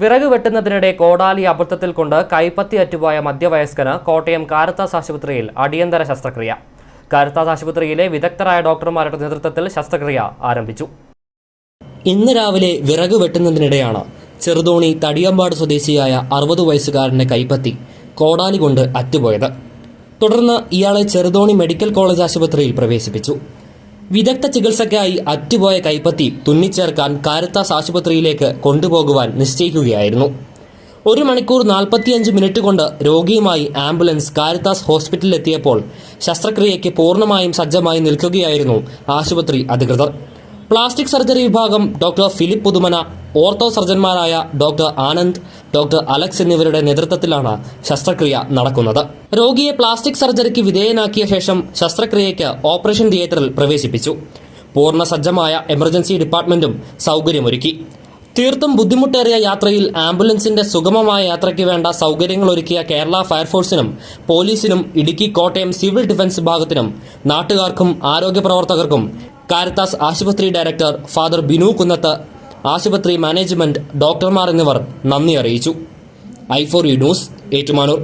വിറക് വെട്ടുന്നതിനിടെ കോടാലി അബദ്ധത്തിൽ കൊണ്ട് കൈപ്പത്തി അറ്റുപോയ മധ്യവയസ്കന് കോട്ടയം കാരത്താസ് ആശുപത്രിയിൽ അടിയന്തര ശസ്ത്രക്രിയ. കാരത്താസ് ആശുപത്രിയിലെ വിദഗ്ധരായ ഡോക്ടർമാരുടെ നേതൃത്വത്തിൽ ശസ്ത്രക്രിയ ആരംഭിച്ചു. ഇന്ന് രാവിലെ വിറക് വെട്ടുന്നതിനിടെയാണ് ചെറുതോണി തടിയമ്പാട് സ്വദേശിയായ അറുപത് വയസ്സുകാരന്റെ കൈപ്പത്തി കോടാലി കൊണ്ട് അറ്റുപോയത്. തുടർന്ന് ഇയാളെ ചെറുതോണി മെഡിക്കൽ കോളേജ് ആശുപത്രിയിൽ പ്രവേശിപ്പിച്ചു. വിദഗ്ധ ചികിത്സയ്ക്കായി അറ്റുപോയ കൈപ്പത്തി തുന്നിച്ചേർക്കാൻ കാരത്താസ് ആശുപത്രിയിലേക്ക് കൊണ്ടുപോകുവാൻ നിശ്ചയിക്കുകയായിരുന്നു. ഒരു മണിക്കൂർ നാൽപ്പത്തിയഞ്ച് മിനിറ്റ് കൊണ്ട് രോഗിയുമായി ആംബുലൻസ് കാരത്താസ് ഹോസ്പിറ്റലിലെത്തിയപ്പോൾ ശസ്ത്രക്രിയയ്ക്ക് പൂർണമായും സജ്ജമായി നിൽക്കുകയായിരുന്നു ആശുപത്രി അധികൃതർ. പ്ലാസ്റ്റിക് സർജറി വിഭാഗം ഡോക്ടർ ഫിലിപ്പ് പുതുമന ഓർത്തോ സർജന്മാരായ ഡോക്ടർ ആനന്ദ് ഡോക്ടർ അലക്സ് എന്നിവരുടെ നേതൃത്വത്തിലാണ് ശസ്ത്രക്രിയ നടക്കുന്നത്. രോഗിയെ പ്ലാസ്റ്റിക് സർജറിക്ക് വിധേയനാക്കിയ ശേഷം ശസ്ത്രക്രിയയ്ക്ക് ഓപ്പറേഷൻ തിയേറ്ററിൽ പ്രവേശിപ്പിച്ചു. പൂർണ സജ്ജമായ എമർജൻസി ഡിപ്പാർട്ട്മെന്റും സൗകര്യമൊരുക്കി. തീർത്തും ബുദ്ധിമുട്ടേറിയ യാത്രയിൽ ആംബുലൻസിന്റെ സുഗമമായ യാത്രയ്ക്ക് വേണ്ട സൗകര്യങ്ങൾ ഒരുക്കിയ കേരള ഫയർഫോഴ്സിനും പോലീസിനും ഇടുക്കി കോട്ടയം സിവിൽ ഡിഫൻസ് വിഭാഗത്തിനും നാട്ടുകാർക്കും ആരോഗ്യ പ്രവർത്തകർക്കും കാരിത്താസ് ആശുപത്രി ഡയറക്ടർ ഫാദർ ബിനു കുന്നത്ത് ആശുപത്രി മാനേജ്മെന്റ് ഡോക്ടർമാർ എന്നിവർ നന്ദി അറിയിച്ചു. I for U news Ettumanoor.